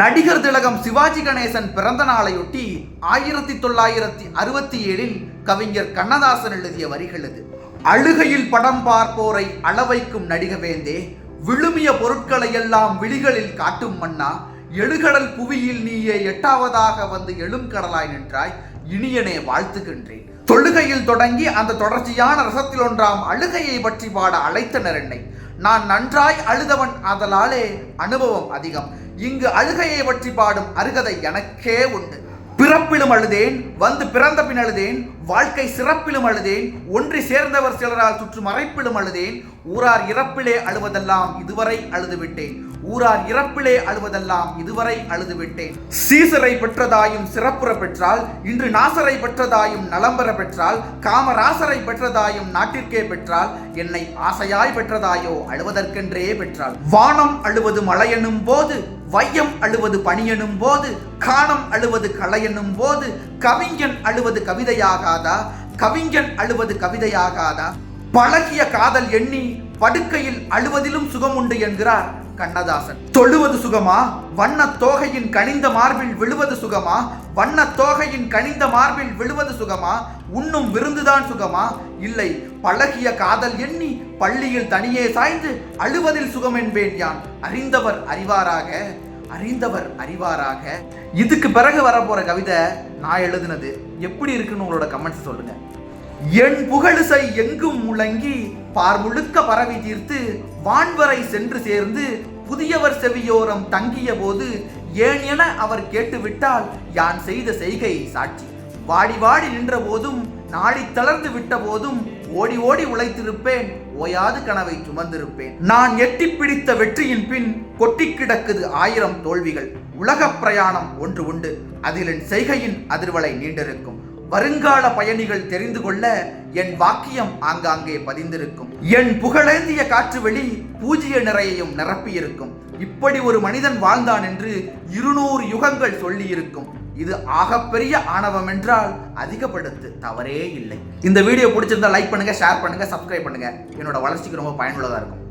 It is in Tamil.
நடிகர் திலகம் சிவாஜி கணேசன் பிறந்த நாளையொட்டி ஆயிரத்தி தொள்ளாயிரத்தி அறுபத்தி ஏழில் கவிஞர் கண்ணதாசன் எழுதிய வரிகள் இது அழுகையில் படம் பார்ப்போரை அளவைக்கும் நடிகவேந்தே விழுமிய பொருட்களை எல்லாம் விழிகளில் காட்டும் மன்னா எழுகடல் புவியில் நீயே எட்டாவதாக வந்து எழும் கடலாய் நின்றாய் இனியனே வாழ்த்துகின்றேன். தொழுகையில் தொடங்கி அந்த தொடர்ச்சியான ரசத்தில் ஒன்றாம் அழுகையை பற்றி பாட அழைத்தனர் என்னை. நான் நன்றாய் அழுதவன் அதலாலே அனுபவம் அதிகம். இங்கு அழுகையை பற்றி பாடும் அருகதை எனக்கே உண்டு. பிறப்பிலும் அழுதேன் வந்து பிறந்த பின் அழுதேன் வாழ்க்கை சிறப்பிலும் அழுதேன் ஒன்றி சேர்ந்தவர் சிலரால் சுற்று மறைப்பிலும் அழுதேன் ஊரார் இறப்பிலே அழுவதெல்லாம் இதுவரை அழுதுவிட்டேன். ஊரார் இறப்பிலே அழுவதெல்லாம் இதுவரை அழுதுவிட்டேன். சீசரை பெற்றதாயும் சிறப்புற பெற்றால் இன்று நாசரை பெற்றதாயும் நலம்பெற பெற்றால் காமராசரை பெற்றதாயும் நாட்டிற்கே பெற்றால் என்னை ஆசையாய் பெற்றதாயோ அழுவதற்கென்றே பெற்றாள் வானம் அழுவது மழையெனும் போது வையம் அழுவது பணியனும் போது காணம் அழுவது களையனும் போது கவிஞன் அழுவது கவிதையாகாதா? கவிஞன் அழுவது கவிதையாகாதா? பழகிய காதல் எண்ணி படுக்கையில் அழுவதிலும் சுகம் உண்டு என்கிறார். கண்ணதாசன். தொழுவது சுகமா? வண்ண தோகையின் கனிந்த மார்பில் விழுவது சுகமா? வண்ண தோகையின் கனிந்த மார்பில் விழுவது சுகமா? உண்ணும் விருந்துதான் சுகமா? இல்லை பழகிய காதல் எண்ணி பள்ளியில் தனியே சாய்ந்து அழுவதில் சுகம் என்பேன் யான். அறிந்தவர் அறிவாராக அறிந்தவர் அறிவாராக. இதுக்கு பிறகு வரப்போற கவிதை நான் எழுதுனது. எப்படி இருக்குன்னு உங்களோட கமெண்ட்ஸ் சொல்லுங்க. என் புகழிசை எங்கும் முழங்கி பார் முழுக்க பரவி தீர்த்து வான்வரை சென்று சேர்ந்து புதியவர் செவியோரம் தங்கிய போது ஏன் என அவர் கேட்டுவிட்டால் யான் செய்த செய்கை சாட்சி. வாடி வாடி நின்ற போதும் நாடி தளர்ந்து விட்ட போதும் ஓடி ஓடி உழைத்திருப்பேன் ஓயாது கனவை சுமந்திருப்பேன். நான் எட்டி பிடித்த வெற்றியின் பின் கொட்டி கிடக்குது ஆயிரம் தோல்விகள். உலகப் பிரயாணம் ஒன்று உண்டு. அதில் என் செய்கையின் அதிர்வலை நீண்டிருக்கும். வருங்கால பயணிகள் தெரிந்து கொள்ள என் வாக்கியம் ஆங்காங்கே பதிந்திருக்கும். என் புகழேந்திய காற்று வெளி பூஜ்ய நிறையையும் நிரப்பியிருக்கும். இப்படி ஒரு மனிதன் வாழ்ந்தான் என்று இருநூறு யுகங்கள் சொல்லியிருக்கும். இது ஆகப்பெரிய ஆணவம் என்றால் அதிகப்படுத்து தவறே இல்லை. இந்த வீடியோ பிடிச்சிருந்தா லைக் பண்ணுங்க ஷேர் பண்ணுங்க சப்ஸ்கிரைப் பண்ணுங்க. என்னோட வளர்ச்சிக்கு ரொம்ப பயனுள்ளதா இருக்கும்.